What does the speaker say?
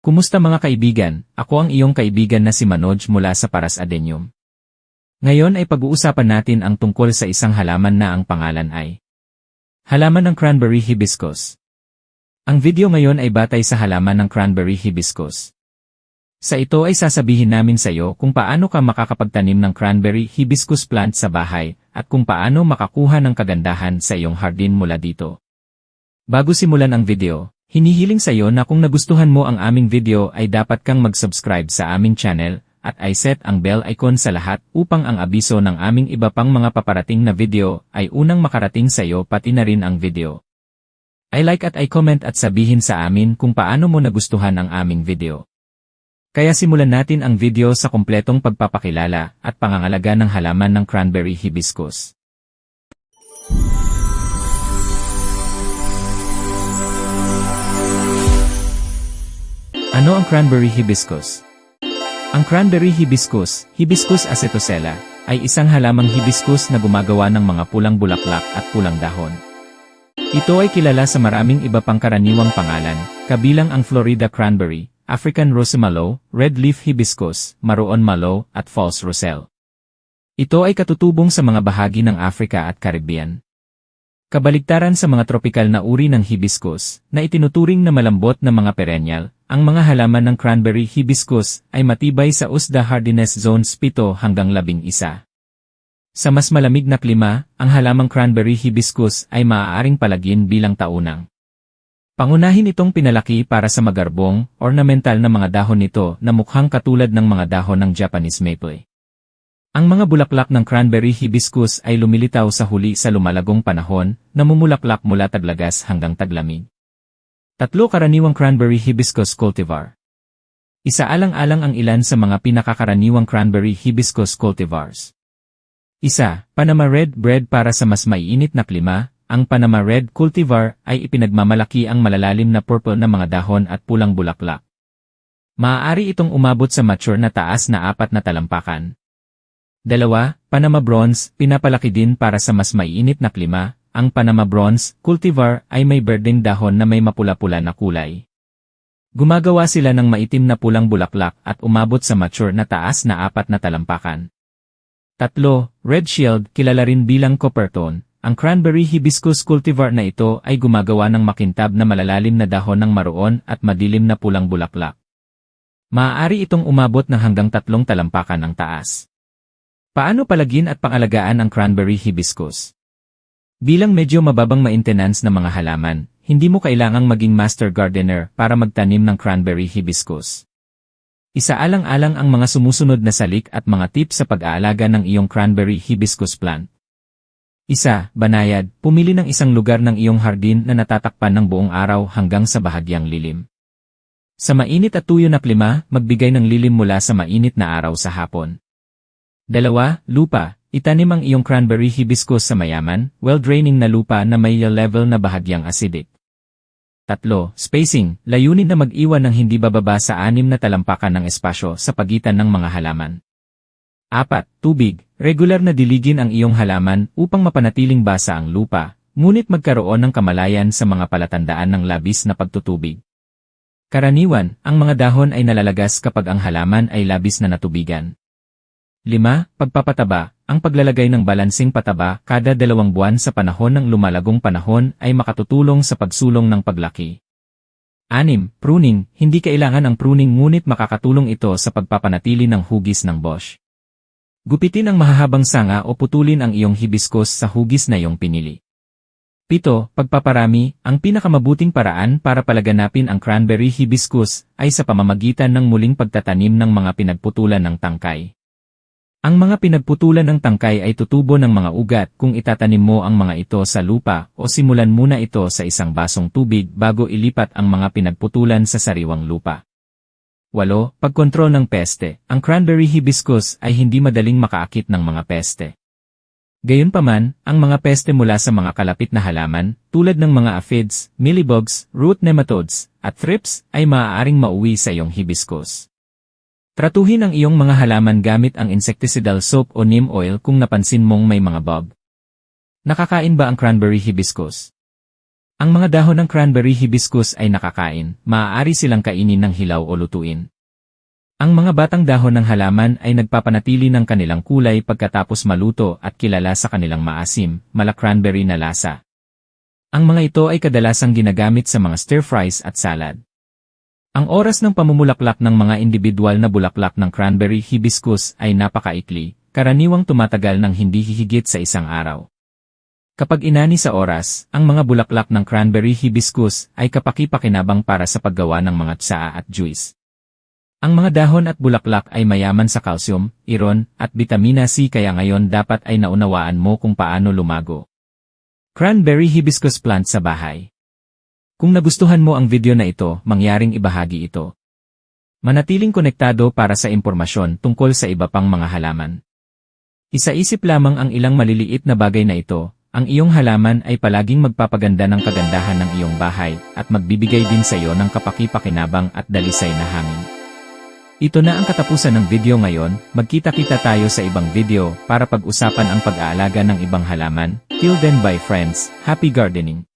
Kumusta mga kaibigan? Ako ang iyong kaibigan na si Manoj mula sa Paras Adenium. Ngayon ay pag-uusapan natin ang tungkol sa isang halaman na ang pangalan ay Halaman ng Cranberry Hibiscus. Ang video ngayon ay batay sa halaman ng Cranberry Hibiscus. Sa ito ay sasabihin namin sa iyo kung paano ka makakapagtanim ng cranberry hibiscus plant sa bahay at kung paano makakuha ng kagandahan sa iyong hardin mula dito. Bago simulan ang video, Hinihiling sa iyo na kung nagustuhan mo ang aming video ay dapat kang mag-subscribe sa aming channel at ay set ang bell icon sa lahat upang ang abiso ng aming iba pang mga paparating na video ay unang makarating sa iyo pati na rin ang video. I like at I comment at sabihin sa amin kung paano mo nagustuhan ang aming video. Kaya simulan natin ang video sa kumpletong pagpapakilala at pangangalaga ng halaman ng cranberry hibiscus. Ano ang cranberry hibiscus? Ang cranberry hibiscus, Hibiscus acetosella, ay isang halamang hibiscus na gumagawa ng mga pulang bulaklak at pulang dahon. Ito ay kilala sa maraming iba pang karaniwang pangalan, kabilang ang Florida cranberry, African rosemalo, red leaf hibiscus, maroon malo, at false roselle. Ito ay katutubong sa mga bahagi ng Africa at Caribbean. Kabaligtaran sa mga tropikal na uri ng hibiscus, na itinuturing na malambot na mga perennial, ang mga halaman ng cranberry hibiscus ay matibay sa USDA hardiness zones 7 hanggang 11. Sa mas malamig na klima, ang halamang cranberry hibiscus ay maaaring palagin bilang taunang. Pangunahin itong pinalaki para sa magarbong, ornamental na mga dahon nito na mukhang katulad ng mga dahon ng Japanese maple. Ang mga bulaklak ng cranberry hibiscus ay lumilitaw sa huli sa lumalagong panahon, namumulaklak mula taglagas hanggang taglamig. Tatlo karaniwang cranberry hibiscus cultivar. Isaalang-alang ang ilan sa mga pinakakaraniwang cranberry hibiscus cultivars. Isa, Panama Red Bread para sa mas maiinit na klima, ang Panama Red cultivar ay ipinagmamalaki ang malalalim na purple na mga dahon at pulang bulaklak. Maaari itong umabot sa mature na taas na apat na talampakan. Dalawa, Panama Bronze, pinapalaki din para sa mas maiinit na klima, ang Panama Bronze cultivar ay may berdeng dahon na may mapula-pula na kulay. Gumagawa sila ng maitim na pulang bulaklak at umabot sa mature na taas na apat na talampakan. Tatlo, Red Shield, kilala rin bilang coppertone, ang cranberry hibiscus cultivar na ito ay gumagawa ng makintab na malalalim na dahon ng maroon at madilim na pulang bulaklak. Maaari itong umabot ng hanggang tatlong talampakan ng taas. Paano palagin at pangalagaan ang cranberry hibiscus? Bilang medyo mababang maintenance na mga halaman, hindi mo kailangang maging master gardener para magtanim ng cranberry hibiscus. Isaalang-alang ang mga sumusunod na salik at mga tips sa pag-aalaga ng iyong cranberry hibiscus plant. Isa, banayad, pumili ng isang lugar ng iyong hardin na natatakpan ng buong araw hanggang sa bahagyang lilim. Sa mainit at tuyo na klima, magbigay ng lilim mula sa mainit na araw sa hapon. Dalawa, lupa, Itanim ang iyong cranberry hibiscus sa mayaman, well-draining na lupa na may level na bahagyang acidic. Tatlo, spacing, layunin na mag-iwan ng hindi bababa sa anim na talampakan ng espasyo sa pagitan ng mga halaman. Apat, tubig, regular na diligin ang iyong halaman upang mapanatiling basa ang lupa, ngunit magkaroon ng kamalayan sa mga palatandaan ng labis na pagtutubig. Karaniwan, ang mga dahon ay nalalagas kapag ang halaman ay labis na natubigan. 5. Pagpapataba, ang paglalagay ng balansing pataba kada dalawang buwan sa panahon ng lumalagong panahon ay makatutulong sa pagsulong ng paglaki. 6. Pruning, hindi kailangan ang pruning ngunit makakatulong ito sa pagpapanatili ng hugis ng bush. Gupitin ang mahahabang sanga o putulin ang iyong hibiscus sa hugis na iyong pinili. 7. Pagpaparami, ang pinakamabuting paraan para palaganapin ang cranberry hibiscus ay sa pamamagitan ng muling pagtatanim ng mga pinagputulan ng tangkay. Ang mga pinagputulan ng tangkay ay tutubo ng mga ugat kung itatanim mo ang mga ito sa lupa o simulan muna ito sa isang basong tubig bago ilipat ang mga pinagputulan sa sariwang lupa. 8. Pagkontrol ng peste. Ang cranberry hibiscus ay hindi madaling makaakit ng mga peste. Gayunpaman, ang mga peste mula sa mga kalapit na halaman, tulad ng mga aphids, mealybugs, root nematodes, at thrips, ay maaaring mauwi sa iyong hibiscus. Tratuhin ang iyong mga halaman gamit ang insecticidal soap o neem oil kung napansin mong may mga bulb. Nakakain ba ang cranberry hibiscus? Ang mga dahon ng cranberry hibiscus ay nakakain, maaari silang kainin ng hilaw o lutuin. Ang mga batang dahon ng halaman ay nagpapanatili ng kanilang kulay pagkatapos maluto at kilala sa kanilang maasim, mala cranberry na lasa. Ang mga ito ay kadalasang ginagamit sa mga stir-fries at salad. Ang oras ng pamumulaklak ng mga individual na bulaklak ng cranberry hibiscus ay napakaikli, karaniwang tumatagal ng hindi hihigit sa isang araw. Kapag inani sa oras, ang mga bulaklak ng cranberry hibiscus ay kapaki-pakinabang para sa paggawa ng mga tsaa at juice. Ang mga dahon at bulaklak ay mayaman sa calcium, iron, at vitamina C kaya ngayon dapat ay naunawaan mo kung paano lumago. Cranberry hibiscus plant sa bahay. Kung nagustuhan mo ang video na ito, mangyaring ibahagi ito. Manatiling konektado para sa impormasyon tungkol sa iba pang mga halaman. Isaisip lamang ang ilang maliliit na bagay na ito, ang iyong halaman ay palaging magpapaganda ng kagandahan ng iyong bahay at magbibigay din sa iyo ng kapaki-pakinabang at dalisay na hangin. Ito na ang katapusan ng video ngayon, magkita-kita tayo sa ibang video para pag-usapan ang pag-aalaga ng ibang halaman. Till then bye friends, happy gardening!